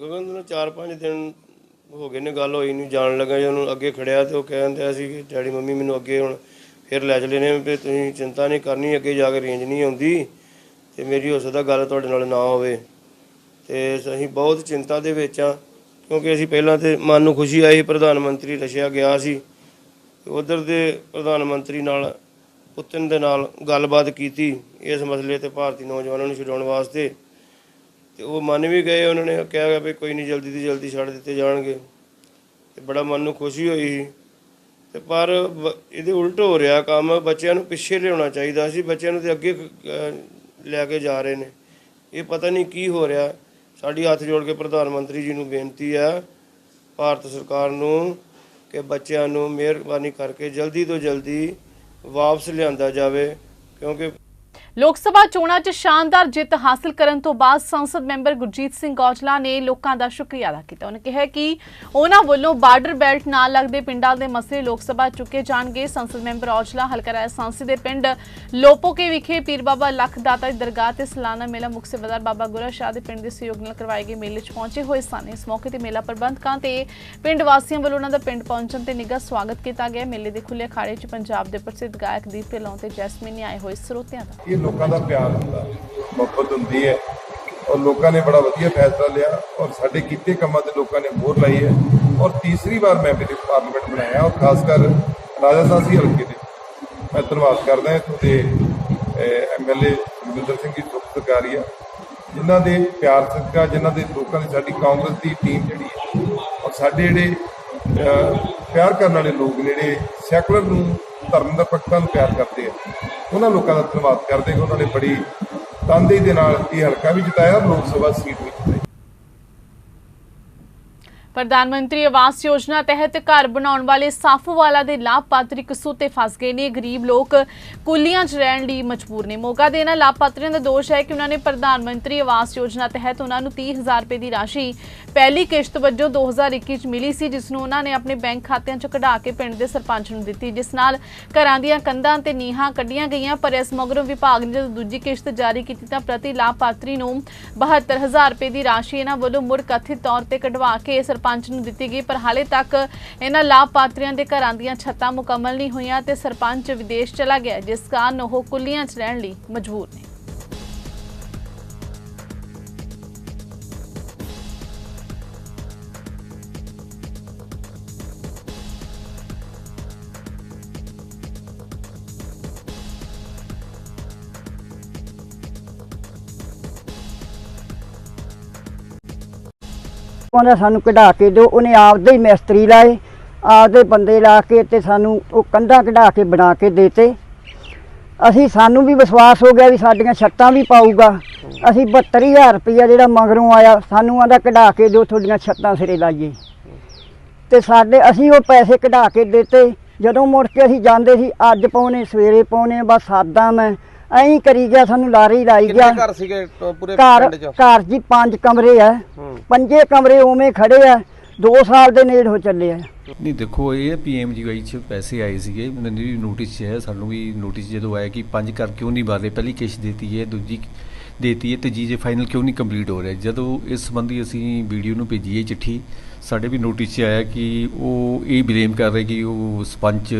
ਗਗਨ ਨੂੰ 4-5 ਦਿਨ ਹੋ ਗਏ ਨੇ, ਗੱਲ ਹੋਈ ਨਹੀਂ ਜਾਣ ਲੱਗਾ ਜਦੋਂ ਉਹਨੂੰ, ਅੱਗੇ ਖੜਿਆ ਤੇ ਉਹ ਕਹਿੰਦਾ ਸੀ ਕਿ ਡੈਡੀ ਮੰਮੀ ਮੈਨੂੰ ਅੱਗੇ ਹੁਣ ਫਿਰ ਲੈ ਚਲੇ ਨੇ ਵੀ ਤੁਸੀਂ ਚਿੰਤਾ ਨਹੀਂ ਕਰਨੀ, ਅੱਗੇ ਜਾ ਕੇ ਰੇਂਜ ਨਹੀਂ ਆਉਂਦੀ ਤੇ ਮੇਰੀ ਹੋ ਸਕਦਾ ਗੱਲ ਤੁਹਾਡੇ ਨਾਲ ਨਾ ਹੋਵੇ। ਤੇ ਅਸੀਂ ਬਹੁਤ ਚਿੰਤਾ ਦੇ ਵਿੱਚ ਆ ਕਿਉਂਕਿ ਅਸੀਂ ਪਹਿਲਾਂ ਤੇ ਮਨ ਨੂੰ ਖੁਸ਼ੀ ਆਈ, ਪ੍ਰਧਾਨ ਮੰਤਰੀ ਰਸ਼ੀਆ ਗਿਆ ਸੀ। ਉਧਰ ਦੇ ਪ੍ਰਧਾਨ ਮੰਤਰੀ ਨਾਲ, ਪੁਤਿਨ ਦੇ ਨਾਲ ਗੱਲਬਾਤ ਕੀਤੀ ਇਸ ਮਸਲੇ ਤੇ ਭਾਰਤੀ ਨੌਜਵਾਨਾਂ ਨੂੰ ਛਡਾਉਣ ਵਾਸਤੇ। ਤੇ ਉਹ ਮੰਨ ਵੀ ਗਏ, ਉਹਨਾਂ ਨੇ ਕਿਹਾ ਗਿਆ ਵੀ ਕੋਈ ਨਹੀਂ, ਜਲਦੀ ਤੋਂ ਜਲਦੀ ਛੱਡ ਦਿੱਤੇ ਜਾਣਗੇ। ਤੇ ਬੜਾ ਮਨ ਨੂੰ ਖੁਸ਼ੀ ਹੋਈ ਸੀ। ਤੇ ਪਰ ਬ- ਇਹਦੇ ਉਲਟ ਹੋ ਰਿਹਾ ਕੰਮ, ਬੱਚਿਆਂ ਨੂੰ ਪਿੱਛੇ ਲਿਆਉਣਾ ਚਾਹੀਦਾ ਸੀ, ਬੱਚਿਆਂ ਨੂੰ ਤੇ ਅੱਗੇ ਲੈ ਕੇ ਜਾ ਰਹੇ ਨੇ। ਇਹ ਪਤਾ ਨਹੀਂ ਕੀ ਹੋ ਰਿਹਾ। ਸਾਡੀ ਹੱਥ ਜੋੜ ਕੇ ਪ੍ਰਧਾਨ ਮੰਤਰੀ ਜੀ ਨੂੰ ਬੇਨਤੀ ਹੈ ਭਾਰਤ ਸਰਕਾਰ ਨੂੰ ਕਿ ਬੱਚਿਆਂ ਨੂੰ ਮਿਹਰਬਾਨੀ ਕਰਕੇ ਜਲਦੀ ਤੋਂ ਜਲਦੀ ਵਾਪਸ ਲਿਆਂਦਾ ਜਾਵੇ, ਕਿਉਂਕਿ ਲੋਕ ਸਭਾ ਚੋਣਾਂ 'ਚ ਸ਼ਾਨਦਾਰ ਜਿੱਤ ਹਾਸਲ ਕਰਨ ਤੋਂ ਬਾਅਦ ਸੰਸਦ ਮੈਂਬਰ ਗੁਰਜੀਤ ਸਿੰਘ ਔਜਲਾ ਨੇ ਲੋਕਾਂ ਦਾ ਸ਼ੁਕਰੀਆ ਅਦਾ ਕੀਤਾ। ਉਹਨੇ ਕਿਹਾ ਕਿ ਉਹਨਾਂ ਵੱਲੋਂ ਬਾਰਡਰ ਬੈਲਟ ਨਾਲ ਲੱਗਦੇ ਪਿੰਡਾਂ ਦੇ ਮਸਲੇ ਲੋਕ ਸਭਾ ਚੁੱਕੇ ਜਾਣਗੇ। ਸੰਸਦ ਮੈਂਬਰ ਔਜਲਾ, ਹਲਕਾ ਰਾਏ ਸਾਂਸੀ ਦੇ ਪਿੰਡ ਲੋਪੋਕੇ ਵਿਖੇ ਪੀਰ ਬਾਬਾ ਲੱਖ ਦਾਤਾ ਦੀ ਦਰਗਾਹ ਤੇ ਸਲਾਨਾ ਮੇਲਾ ਮੁੱਖ ਸੇਵਾਦਾਰ ਬਾਬਾ ਗੁਰਾ ਸ਼ਾਹ ਦੇ ਪਿੰਡ ਦੇ ਸਹਿਯੋਗ ਨਾਲ ਕਰਵਾਏ ਗਏ ਮੇਲੇ 'ਚ ਪਹੁੰਚੇ ਹੋਏ ਸਨ। ਇਸ ਮੌਕੇ ਤੇ ਮੇਲਾ ਪ੍ਰਬੰਧਕਾਂ ਤੇ ਪਿੰਡ ਵਾਸੀਆਂ ਵੱਲੋਂ ਉਹਨਾਂ ਦਾ ਪਿੰਡ ਪਹੁੰਚਣ ਤੇ ਨਿੱਘਾ ਸਵਾਗਤ ਕੀਤਾ ਗਿਆ। ਮੇਲੇ ਦੇ ਖੁੱਲੇ ਅਖਾੜੇ 'ਚ ਪੰਜਾਬ ਦੇ ਪ੍ਰਸਿੱਧ ਗਾਇਕ ਦੀਪ ਢਿੱਲੋਂ ਤੇ ਜੈਸਮੀਨ ਨੇ ਆਏ ਹੋਏ ਸਰੋਤਿਆਂ ਦਾ। ਲੋਕਾਂ ਦਾ ਪਿਆਰ ਹੁੰਦਾ। ਮੁਹੱਬਤ ਹੁੰਦੀ ਹੈ। ਔਰ ਲੋਕਾਂ ਨੇ ਬੜਾ ਵਧੀਆ ਫੈਸਲਾ ਲਿਆ। ਔਰ ਸਾਡੇ ਕੀਤੇ ਕੰਮਾਂ ਤੇ ਲੋਕਾਂ ਨੇ ਮੋਹਰ ਲਾਈ ਹੈ। ਔਰ ਤੀਸਰੀ ਵਾਰ ਮੈਂ ਮੇਰੇ ਪਾਰਲੀਮੈਂਟ ਬਣਾਇਆ। ਔਰ ਖਾਸ ਕਰ ਰਾਜਾ ਸਾਸੀ ਹਲਕੇ ਦੇ। ਮੈਂ ਧੰਨਵਾਦ ਕਰਦਾ ਇੱਥੋਂ ਦੇ ਐਮਐਲਏ ਗੁਰਦਰ ਸਿੰਘ ਜੀ ਸੁਖ ਜਿਨ੍ਹਾਂ ਦੇ ਪਿਆਰ ਸਦਕਾ, ਜਿਨ੍ਹਾਂ ਦੇ ਲੋਕਾਂ ਦੀ ਸਾਡੀ ਕਾਂਗਰਸ ਦੀ ਟੀਮ ਜਿਹੜੀ ਹੈ। ਔਰ ਸਾਡੇ ਜਿਹੜੇ ਪਿਆਰ ਕਰਨ ਵਾਲੇ ਲੋਕ ਨੇ ਜਿਹੜੇ ਸੈਕੂਲਰ ਨੂੰ ਧਰਮ ਦਾ ਨੂੰ ਪਿਆਰ ਕਰਦੇ ਆ। ਉਹਨਾਂ ਲੋਕਾਂ ਦਾ ਧੰਨਵਾਦ ਕਰਦੇ ਕਿ ਉਹਨਾਂ ਨੇ ਬੜੀ ਤਨਦੇਹੀ ਦੇ ਨਾਲ ਇਹ ਹਲਕਾ ਵੀ ਜਿਤਾਇਆ ਲੋਕ ਸਭਾ ਸੀਟ ਵੀ ਜਿਤਾਈ। ਪ੍ਰਧਾਨ ਮੰਤਰੀ ਆਵਾਸ ਯੋਜਨਾ ਤਹਿਤ ਘਰ ਬਣਾਉਣ ਵਾਲੇ ਸਾਫੋਵਾਲਾ ਦੇ ਲਾਭਪਾਤਰੀ ਕਸੂਤੇ ਫਸ ਗਏ ਨੇ। ਗਰੀਬ ਲੋਕ ਕੁੱਲੀਆਂ 'ਚ ਰਹਿਣ ਲਈ ਮਜਬੂਰ ਨੇ। ਮੋਗਾ ਦੇ ਇਹਨਾਂ ਲਾਭਪਾਤਰੀਆਂ ਦਾ ਦੋਸ਼ ਹੈ ਕਿ ਉਹਨਾਂ ਨੇ ਪ੍ਰਧਾਨ ਮੰਤਰੀ ਆਵਾਸ ਯੋਜਨਾ ਤਹਿਤ ਉਹਨਾਂ ਨੂੰ 30000 ਰੁਪਏ ਦੀ ਰਾਸ਼ੀ ਪਹਿਲੀ ਕਿਸ਼ਤ ਵਜੋਂ 2021 'ਚ ਮਿਲੀ ਸੀ ਜਿਸ ਨੂੰ ਉਹਨਾਂ ਨੇ ਆਪਣੇ ਬੈਂਕ ਖਾਤਿਆਂ 'ਚ ਕਢਾ ਕੇ ਪਿੰਡ ਦੇ ਸਰਪੰਚ ਨੂੰ ਦਿੱਤੀ, ਜਿਸ ਨਾਲ ਘਰਾਂ ਦੀਆਂ ਕੰਧਾਂ ਤੇ ਨੀਹਾਂ ਕੱਢੀਆਂ ਗਈਆਂ, ਪਰ ਇਸ ਮਗਰੋਂ ਵਿਭਾਗ ਨੇ ਜਦੋਂ ਦੂਜੀ ਕਿਸ਼ਤ ਜਾਰੀ ਕੀਤੀ ਤਾਂ ਪ੍ਰਤੀ ਲਾਭਪਾਤਰੀ ਨੂੰ 72000 ਰੁਪਏ ਦੀ ਰਾਸ਼ੀ ਇਹਨਾਂ ਵੱਲੋਂ ਮੁੜ ਕਥਿਤ ਤੌਰ ਤੇ ਕਢਵਾ ਕੇ ਸਰਪੰਚ ਨੂੰ ਦਿੱਤੀ ਗਈ, ਪਰ ਹਾਲੇ ਤੱਕ ਇਹਨਾਂ ਲਾਭਪਾਤਰੀਆਂ ਦੇ ਘਰਾਂ ਦੀਆਂ ਛੱਤਾਂ ਮੁਕੰਮਲ ਨਹੀਂ ਹੋਈਆਂ ਤੇ ਸਰਪੰਚ ਵਿਦੇਸ਼ ਚਲਾ ਗਿਆ, ਜਿਸ ਕਾਰਨ ਉਹ ਕੁੱਲੀਆਂ 'ਚ ਰਹਿਣ ਲਈ ਮਜਬੂਰ ਨੇ। ਕਹਿੰਦਾ ਸਾਨੂੰ ਕਢਾ ਕੇ ਦਿਓ, ਉਹਨੇ ਆਪਦੇ ਹੀ ਮਿਸਤਰੀ ਲਾਏ, ਆਪਦੇ ਬੰਦੇ ਲਾ ਕੇ ਤੇ ਸਾਨੂੰ ਉਹ ਕੰਧਾਂ ਕਢਾ ਕੇ ਬਣਾ ਕੇ ਦੇਤੇ। ਅਸੀਂ, ਸਾਨੂੰ ਵੀ ਵਿਸ਼ਵਾਸ ਹੋ ਗਿਆ ਵੀ ਸਾਡੀਆਂ ਛੱਤਾਂ ਵੀ ਪਾਊਗਾ। ਅਸੀਂ 72000 ਰੁਪਇਆ ਜਿਹੜਾ ਮਗਰੋਂ ਆਇਆ, ਸਾਨੂੰ ਆਂਦਾ ਕਢਾ ਕੇ ਦਿਓ, ਤੁਹਾਡੀਆਂ ਛੱਤਾਂ ਸਿਰੇ ਲਾਈਏ। ਤੇ ਸਾਡੇ, ਅਸੀਂ ਉਹ ਪੈਸੇ ਕਢਾ ਕੇ ਦਿੱਤੇ। ਜਦੋਂ ਮੁੜ ਕੇ ਅਸੀਂ ਜਾਂਦੇ ਸੀ, ਅੱਜ ਪਾਉਣੇ, ਸਵੇਰੇ ਪਾਉਣੇ, ਬਸ ਸਾਦਾ ਮੈਂ ਐਂ ਕਰੀ ਗਿਆ ਸਾਨੂੰ ਲਾਰੇ ਲਾਈ ਗਿਆ। ਘਰ ਸੀਗੇ ਟ- ਪੂਰੇ ਘਰ ਪਿੰਡ 'ਚ? ਘਰ ਜੀ ਪੰਜ ਕਮਰੇ ਆ। ਪੰਜੇ ਕਮਰੇ ਉਵੇਂ ਖੜੇ ਆ 2 ਸਾਲ ਦੇ ਨੇੜ ਹੋ ਚੱਲੇ ਆ। ਨਹੀਂ ਦੇਖੋ ਇਹ ਹੈ ਪੀਐਮਜੀਵਾਈ ਚ ਪੈਸੇ ਆਏ ਸੀਗੇ ਮੈਨੂੰ ਵੀ ਨੋਟਿਸ 'ਚ ਹੈ ਸਾਨੂੰ ਵੀ ਨੋਟਿਸ ਜਦੋਂ ਆਇਆ ਕਿ ਪੰਜ ਕਰ ਕਿਉਂ ਨਹੀਂ ਰਹੇ ਪਹਿਲੀ ਕਿਸ਼ਤ ਦੇਤੀ ਹੈ ਦੂਜੀ ਦੇਤੀ ਹੈ ਤੇ ਜੀ ਜੇ ਫਾਈਨਲ ਕਿਉਂ ਨਹੀਂ ਕੰਪਲੀਟ ਹੋ ਰਿਹਾ। ਜਦੋਂ ਇਸ ਸੰਬੰਧੀ ਅਸੀਂ ਵੀਡੀਓ ਨੂੰ ਭੇਜੀ ਹੈ ਚਿੱਠੀ ਸਾਡੇ ਵੀ ਨੋਟਿਸ 'ਚ ਆਇਆ ਕਿ ਉਹ ਇਹ ਬਲੇਮ ਕਰ ਰਹੇ ਕਿ ਉਹ ਸਪੰਚ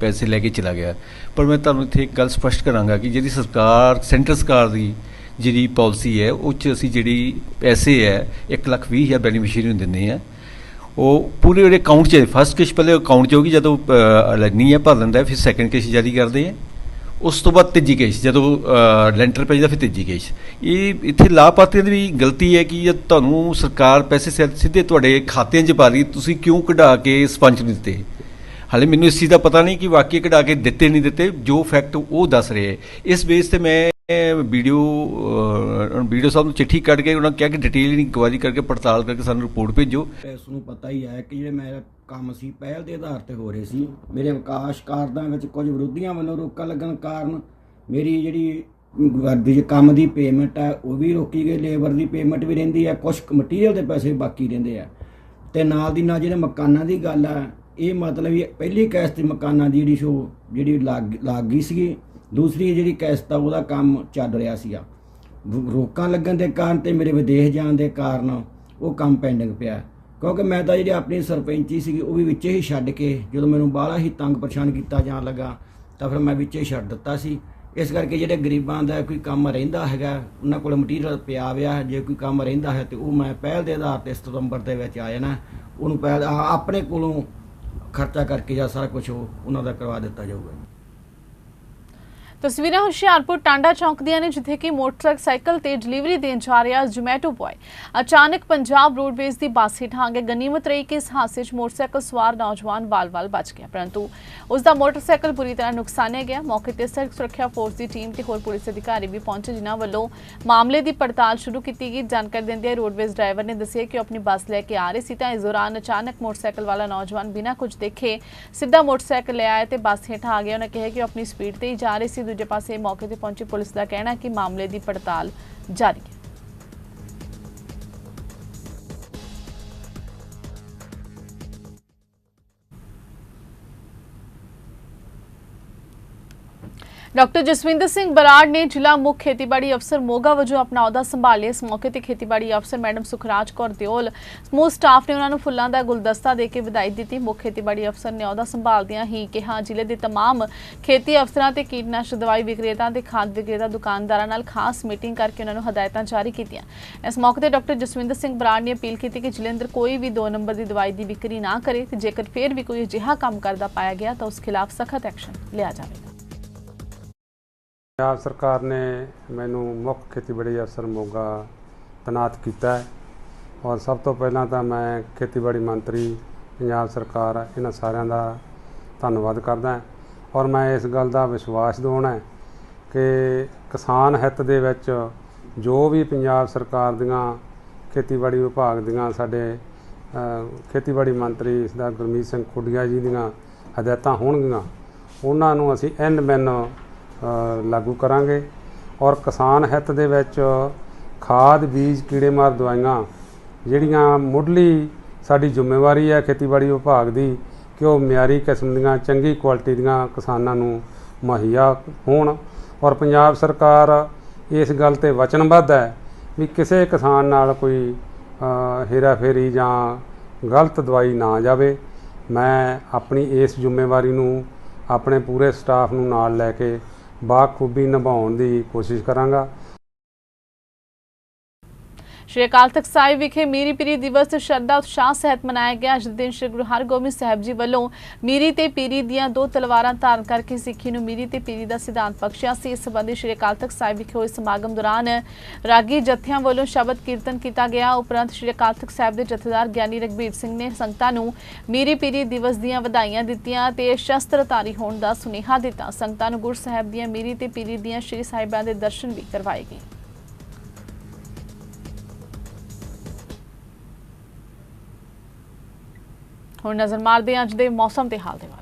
ਪੈਸੇ ਲੈ ਕੇ ਚਲਾ ਗਿਆ। ਪਰ ਮੈਂ ਤੁਹਾਨੂੰ ਇੱਥੇ ਇੱਕ ਗੱਲ ਸਪਸ਼ਟ ਕਰਾਂਗਾ ਕਿ ਜਿਹੜੀ ਸਰਕਾਰ ਸੈਂਟਰ ਸਰਕਾਰ ਦੀ ਜਿਹੜੀ ਪਾਲਿਸੀ ਹੈ ਉਹ 'ਚ ਅਸੀਂ ਜਿਹੜੀ ਪੈਸੇ ਹੈ 1 ਲੱਖ ਵੀਹ ਹਜ਼ਾਰ ਬੈਨੀਫੀਸ਼ੀਅਰੀ ਨੂੰ ਦਿੰਦੇ ਆ ਉਹ ਪੂਰੇ ਉਹਦੇ ਅਕਾਊਂਟ 'ਚ ਫਸਟ ਕਿਸ਼ ਪਹਿਲੇ ਅਕਾਊਂਟ 'ਚ ਹੋਗੀ ਜਦੋਂ ਅ, ਹੈ ਭਰ ਲੈਂਦਾ ਫਿਰ ਸੈਕੰਡ ਕਿਸ਼ ਜਾਰੀ ਕਰਦੇ ਆ ਉਸ ਤੋਂ ਬਾਅਦ ਤੀਜੀ ਕੇਸ਼, ਜਦੋਂ ਲੈਂਟਰ ਪੈ ਜਾਂਦਾ ਫਿਰ ਤੀਜੀ ਕੇਸ਼। ਇਹ ਇੱਥੇ ਲਾਭਪਾਤਰੀਆਂ ਦੀ ਵੀ ਗਲਤੀ ਹੈ ਕਿ ਜਦ ਤੁਹਾਨੂੰ ਸਰਕਾਰ ਪੈਸੇ ਸਿ- ਸਿੱਧੇ ਤੁਹਾਡੇ ਖਾਤਿਆਂ 'ਚ ਪਾ ਰਹੀ ਤੁਸੀਂ ਕਿਉਂ ਕਢਾ ਕੇ ਸਪੰਚ ਨਹੀਂ ਦਿੱਤੇ? ਹਾਲੇ ਮੈਨੂੰ ਇਸ ਚੀਜ਼ ਦਾ ਪਤਾ ਨਹੀਂ ਕਿ ਵਾਕਈ ਕਢਾ ਕੇ ਦਿੱਤੇ ਨਹੀਂ ਦਿੱਤੇ, ਜੋ ਫੈਕਟ ਉਹ ਦੱਸ ਰਹੇ ਹੈ। ਇਸ ਬੇਸ ਤੇ ਮੈਂ ਵੀਡੀਓ ਵੀਡੀਓ ਸਾਹਿਬ ਨੂੰ ਚਿੱਠੀ ਕੱਢ ਕੇ ਉਹਨਾਂ ਨੂੰ ਕਿਹਾ ਕਿ ਡਿਟੇਲ ਇਨਕੁਆਇਰੀ ਕਰਕੇ ਪੜਤਾਲ ਕਰਕੇ ਸਾਨੂੰ ਰਿਪੋਰਟ ਭੇਜੋ। ਇਸ ਨੂੰ ਪਤਾ ਹੀ ਹੈ ਕਿ ਜਿਹੜੇ ਮੇਰਾ ਕੰਮ ਸੀ, ਪਹਿਲ ਦੇ ਆਧਾਰ ਤੇ ਹੋ ਰਹੇ ਸੀ। ਮੇਰੇ ਵਿਕਾਸ ਕਾਰਜਾਂ ਵਿੱਚ ਕੁਝ ਵਿਰੋਧੀਆਂ ਵੱਲੋਂ ਰੋਕਾ ਲੱਗਣ ਕਾਰਨ ਮੇਰੀ ਜਿਹੜੀ ਵਰਦੀ ਦੇ ਕੰਮ ਦੀ ਪੇਮੈਂਟ ਹੈ, ਉਹ ਵੀ ਰੋਕੀ ਗਈ ਲੇਬਰ ਦੀ ਪੇਮੈਂਟ ਵੀ ਰਹਿੰਦੀ ਹੈ ਕੁਝ ਮਟੀਰੀਅਲ ਦੇ ਪੈਸੇ ਬਾਕੀ ਰਹਿੰਦੇ ਆ। ਤੇ ਨਾਲ ਦੀ ਨਾਲ ਜਿਹੜੇ ਮਕਾਨਾਂ ਦੀ ਗੱਲ ਆ, ਇਹ ਮਤਲਬ ਇਹ ਪਹਿਲੀ ਕੈਸ ਦੀ ਮਕਾਨਾਂ ਦੀ ਜਿਹੜੀ ਸ਼ੋ ਜਿਹੜੀ ਲੱਗ ਲੱਗ ਗਈ ਸੀਗੀ। ਦੂਸਰੀ ਜਿਹੜੀ ਕਿਸ਼ਤ ਆ, ਉਹਦਾ ਕੰਮ ਚੱਲ ਰਿਹਾ ਸੀਗਾ। ਰੋਕਾਂ ਲੱਗਣ ਦੇ ਕਾਰਨ ਤੇ ਮੇਰੇ ਵਿਦੇਸ਼ ਜਾਣ ਦੇ ਕਾਰਨ ਉਹ ਕੰਮ ਪੈਂਡਿੰਗ ਪਿਆ। ਕਿਉਂਕਿ ਮੈਂ ਤਾਂ ਜਿਹੜੀ ਆਪਣੀ ਸਰਪੰਚੀ ਸੀਗੀ, ਉਹ ਵੀ ਵਿੱਚੇ ਹੀ ਛੱਡ ਕੇ ਜਦੋਂ ਮੈਨੂੰ ਬਾਹਲਾ ਹੀ ਤੰਗ ਪਰੇਸ਼ਾਨ ਕੀਤਾ ਜਾਣ ਲੱਗਾ, ਤਾਂ ਫਿਰ ਮੈਂ ਵਿੱਚੇ ਹੀ ਛੱਡ ਦਿੱਤਾ ਸੀ। ਇਸ ਕਰਕੇ ਜਿਹੜੇ ਗਰੀਬਾਂ ਦਾ ਕੋਈ ਕੰਮ ਰਹਿੰਦਾ ਹੈਗਾ, ਉਹਨਾਂ ਕੋਲ ਮਟੀਰੀਅਲ ਪਿਆ ਵਿਆ, ਜੇ ਕੋਈ ਕੰਮ ਰਹਿੰਦਾ ਹੈ ਤੇ ਉਹ ਮੈਂ ਪਹਿਲ ਦੇ ਆਧਾਰ ਤੇ ਸਤੰਬਰ ਦੇ ਵਿੱਚ ਆ ਜਾਣਾ। ਉਹਨੂੰ ਪਹਿਲ ਆਪਣੇ ਕੋਲੋਂ ਖਰਚਾ ਕਰਕੇ ਜਾਂ ਸਾਰਾ ਕੁਝ ਉਹ, ਉਹਨਾਂ ਦਾ ਕਰਵਾ ਦਿੱਤਾ ਜਾਊਗਾ ਤਸਵੀਰਾਂ ਹੁਸ਼ਿਆਰਪੁਰ ਟਾਂਡਾ ਚੌਂਕ ਦੀਆਂ ਨੇ, ਜਿੱਥੇ ਕਿ ਮੋਟਰਸਾਈਕਲ ਤੇ ਡਿਲੀਵਰੀ ਦੇਣ ਜਾ ਰਿਹਾ ਜ਼ੋਮੈਟੋ ਬॉय ਅਚਾਨਕ ਪੰਜਾਬ ਰੋਡਵੇਜ਼ ਦੀ ਬੱਸ ਹੇਠ ਆ ਕੇ ਗਨੀਮਤ ਰਹੀ ਕਿ ਇਸ ਹਾਦਸੇ 'ਚ ਮੋਟਰਸਾਈਕਲ ਸਵਾਰ ਨੌਜਵਾਨ ਵਾਲ-ਵਾਲ ਬਚ ਗਿਆ ਪਰੰਤੂ ਉਸ ਦਾ ਮੋਟਰਸਾਈਕਲ ਬੁਰੀ ਤਰ੍ਹਾਂ ਨੁਕਸਾਨਿਆ ਗਿਆ। ਮੌਕੇ ਤੇ ਸੜਕ ਸੁਰੱਖਿਆ ਫੋਰਸ ਦੀ ਟੀਮ ਤੇ ਹੋਰ ਪੁਲਿਸ ਅਧਿਕਾਰੀ ਵੀ ਪਹੁੰਚੇ, ਜਿਨ੍ਹਾਂ ਵੱਲੋਂ ਮਾਮਲੇ ਦੀ ਪੜਤਾਲ ਸ਼ੁਰੂ ਕੀਤੀ ਗਈ। ਜਾਣਕਾਰੀ ਦਿੰਦਿਆਂ ਰੋਡਵੇਜ਼ ਡਰਾਈਵਰ ਨੇ ਦੱਸਿਆ ਕਿ ਉਹ ਆਪਣੀ ਬੱਸ ਲੈ ਕੇ ਆ ਰਹੇ ਸੀ। ਤਾਂ ਇਸ ਦੌਰਾਨ ਅਚਾਨਕ ਮੋਟਰਸਾਈਕਲ ਵਾਲਾ ਨੌਜਵਾਨ ਬਿਨਾਂ ਕੁਝ ਦੇਖੇ ਸਿੱਧਾ ਮੋਟਰਸਾਈਕਲ ਲੈ ਆਇਆ ਤੇ ਬੱਸ ਹੇਠ ਆ ਗਿਆ। ਉਹਨਾਂ ਕਿਹਾ ਕਿ ਉਹ ਆਪਣੀ ਸਪੀਡ ਤੇ ਹੀ ਜਾ ਰਹੇ ਸੀ। ਦੂਜੇ ਪਾਸੇ ਮੌਕੇ ਤੇ ਪਹੁੰਚੀ ਪੁਲਿਸ ਦਾ ਕਹਿਣਾ ਕਿ ਮਾਮਲੇ ਦੀ ਪੜਤਾਲ ਜਾਰੀ ਹੈ। ਡਾਕਟਰ ਜਸਵਿੰਦਰ ਸਿੰਘ ਬਰਾੜ ਨੇ ਜ਼ਿਲ੍ਹਾ ਮੁੱਖ ਖੇਤੀਬਾੜੀ ਅਫਸਰ ਮੋਗਾ ਵਜੋਂ ਆਪਣਾ ਅਹੁਦਾ ਸੰਭਾਲਿਆ ਇਸ ਮੌਕੇ ਤੇ ਖੇਤੀਬਾੜੀ ਅਫਸਰ ਮੈਡਮ ਸੁਖਰਾਜ ਕੌਰ ਦਿਓਲ ਸਮੂਹ ਸਟਾਫ ਨੇ ਉਹਨਾਂ ਨੂੰ ਫੁੱਲਾਂ ਦਾ ਗੁਲਦਸਤਾ ਦੇ ਕੇ ਵਧਾਈ ਦਿੱਤੀ ਮੁੱਖ ਖੇਤੀਬਾੜੀ ਅਫਸਰ ਨੇ ਅਹੁਦਾ ਸੰਭਾਲਦਿਆਂ ਹੀ ਕਿਹਾ ਜ਼ਿਲ੍ਹੇ ਦੇ तमाम ਖੇਤੀ ਅਫਸਰਾਂ ਤੇ ਕੀਟਨਾਸ਼ਕ ਦਵਾਈ ਵਿਕਰੇਤਾ ਤੇ ਖਾਦ ਵਿਕਰੇਤਾ ਦੁਕਾਨਦਾਰਾਂ ਨਾਲ ਖਾਸ ਮੀਟਿੰਗ ਕਰਕੇ ਉਹਨਾਂ ਨੂੰ ਹਦਾਇਤਾਂ ਜਾਰੀ ਕੀਤੀਆਂ ਇਸ ਮੌਕੇ ਤੇ ਡਾਕਟਰ ਜਸਵਿੰਦਰ ਸਿੰਘ ਬਰਾੜ ਨੇ ਅਪੀਲ ਕੀਤੀ ਕਿ ਜ਼ਿਲ੍ਹੇ ਅੰਦਰ ਕੋਈ ਵੀ 2 ਨੰਬਰ ਦੀ ਦਵਾਈ ਦੀ ਵਿਕਰੀ ਨਾ ਕਰੇ ਤੇ ਜੇਕਰ ਫੇਰ ਵੀ ਕੋਈ ਅਜਿਹਾ ਕੰਮ ਕਰਦਾ ਪਾਇਆ ਗਿਆ ਤਾਂ ਉਸ ਖਿਲਾਫ ਸਖਤ ਐਕਸ਼ਨ ਲਿਆ ਜਾਵੇਗਾ ਪੰਜਾਬ ਸਰਕਾਰ ਨੇ ਮੈਨੂੰ ਮੁੱਖ ਖੇਤੀਬਾੜੀ ਅਫਸਰ ਮੋਗਾ ਤੈਨਾਤ ਕੀਤਾ ਹੈ। ਔਰ ਸਭ ਤੋਂ ਪਹਿਲਾਂ ਤਾਂ ਮੈਂ ਖੇਤੀਬਾੜੀ ਮੰਤਰੀ ਪੰਜਾਬ ਸਰਕਾਰ, ਇਹਨਾਂ ਸਾਰਿਆਂ ਦਾ ਧੰਨਵਾਦ ਕਰਦਾ ਔਰ ਮੈਂ ਇਸ ਗੱਲ ਦਾ ਵਿਸ਼ਵਾਸ ਦਿਵਾਉਣਾ ਕਿ ਕਿਸਾਨ ਹਿੱਤ ਦੇ ਵਿੱਚ ਜੋ ਵੀ ਪੰਜਾਬ ਸਰਕਾਰ ਦੀਆਂ ਖੇਤੀਬਾੜੀ ਵਿਭਾਗ ਦੀਆਂ ਸਾਡੇ ਖੇਤੀਬਾੜੀ ਮੰਤਰੀ ਸਰਦਾਰ ਗੁਰਮੀਤ ਸਿੰਘ ਖੁੱਡੀਆ ਜੀ ਦੀਆਂ ਹਦਾਇਤਾਂ ਹੋਣਗੀਆਂ, ਉਹਨਾਂ ਨੂੰ ਅਸੀਂ ਐਨ ਮੈਨ ਲਾਗੂ ਕਰਾਂਗੇ। ਔਰ ਕਿਸਾਨ ਹਿੱਤ ਦੇ ਵਿੱਚ ਖਾਦ, ਬੀਜ ਕੀੜੇਮਾਰ ਦਵਾਈਆਂ ਜਿਹੜੀਆਂ ਮੁੱਢਲੀ ਸਾਡੀ ਜ਼ਿੰਮੇਵਾਰੀ ਹੈ ਖੇਤੀਬਾੜੀ ਵਿਭਾਗ ਦੀ ਕਿ ਉਹ ਮਿਆਰੀ ਕਿਸਮ ਦੀਆਂ, ਚੰਗੀ ਕੁਆਲਿਟੀ ਦੀਆਂ ਕਿਸਾਨਾਂ ਨੂੰ ਮੁਹੱਈਆ ਹੋਣ। ਔਰ ਪੰਜਾਬ ਸਰਕਾਰ ਇਸ ਗੱਲ ਤੇ ਵਚਨਬੱਧ ਹੈ ਵੀ ਕਿਸੇ ਕਿਸਾਨ ਨਾਲ ਕੋਈ ਹੇਰਾਫੇਰੀ ਜਾਂ ਗਲਤ ਦਵਾਈ ਨਾ ਜਾਵੇ। ਮੈਂ ਆਪਣੀ ਇਸ ਜ਼ਿੰਮੇਵਾਰੀ ਨੂੰ ਆਪਣੇ ਪੂਰੇ ਸਟਾਫ ਨੂੰ ਨਾਲ ਲੈ ਕੇ ਬਾਖੂਬੀ ਨਿਭਾਉਣ ਦੀ ਕੋਸ਼ਿਸ਼ ਕਰਾਂਗਾ। ਸ਼੍ਰੀ ਅਕਾਲ ਤਖਤ ਸਾਹਿਬ ਵਿਖੇ ਮੀਰੀ ਪੀਰੀ ਦਿਵਸ ਸ਼ਰਧਾ ਉਤਸ਼ਾਹ ਸਹਿਤ ਮਨਾਇਆ ਗਿਆ। ਅੱਜ ਦੇ ਦਿਨ ਸ਼੍ਰੀ ਗੁਰੂ ਹਰਗੋਬਿੰਦ ਸਾਹਿਬ ਜੀ ਵੱਲੋਂ ਮੀਰੀ ਤੇ ਪੀਰੀ ਦੀਆਂ ਦੋ ਤਲਵਾਰਾਂ ਧਾਰਨ ਕਰਕੇ ਸਿੱਖੀ ਨੂੰ ਮੀਰੀ ਤੇ ਪੀਰੀ ਦਾ ਸਿਧਾਂਤ ਬਖਸ਼ਿਆ ਸੀ। ਇਸ ਸੰਬੰਧੀ ਸ਼੍ਰੀ ਅਕਾਲ ਤਖਤ ਸਾਹਿਬ ਵਿਖੇ ਹੋਏ ਸਮਾਗਮ ਦੌਰਾਨ ਰਾਗੀ ਜਥਿਆਂ ਵੱਲੋਂ ਸ਼ਬਦ ਕੀਰਤਨ ਕੀਤਾ ਗਿਆ। ਉਪਰੰਤ ਸ਼੍ਰੀ ਅਕਾਲ ਤਖਤ ਸਾਹਿਬ ਦੇ ਜਥੇਦਾਰ ਗਿਆਨੀ ਰਗਬੀਰ ਸਿੰਘ ਨੇ ਸੰਗਤਾਂ ਨੂੰ ਮੀਰੀ ਪੀਰੀ ਦਿਵਸ ਦੀਆਂ ਵਧਾਈਆਂ ਦਿੱਤੀਆਂ ਤੇ ਸ਼ਸਤਰਧਾਰੀ ਹੋਣ ਦਾ ਸੁਨੇਹਾ ਦਿੱਤਾ। ਸੰਗਤਾਂ ਨੂੰ ਗੁਰੂ ਸਾਹਿਬ ਦੀਆਂ ਮੀਰੀ ਤੇ ਪੀਰੀ ਦੀਆਂ ਸ਼੍ਰੀ ਸਾਹਿਬਾਂ ਦੇ ਦਰਸ਼ਨ ਵੀ ਕਰਵਾਏ ਗਏ। ਹੁਣ ਨਜ਼ਰ ਮਾਰਦੇ ਹਾਂ ਅੱਜ ਦੇ ਮੌਸਮ ਤੇ ਹਾਲ ਦੇ ਵੱਲ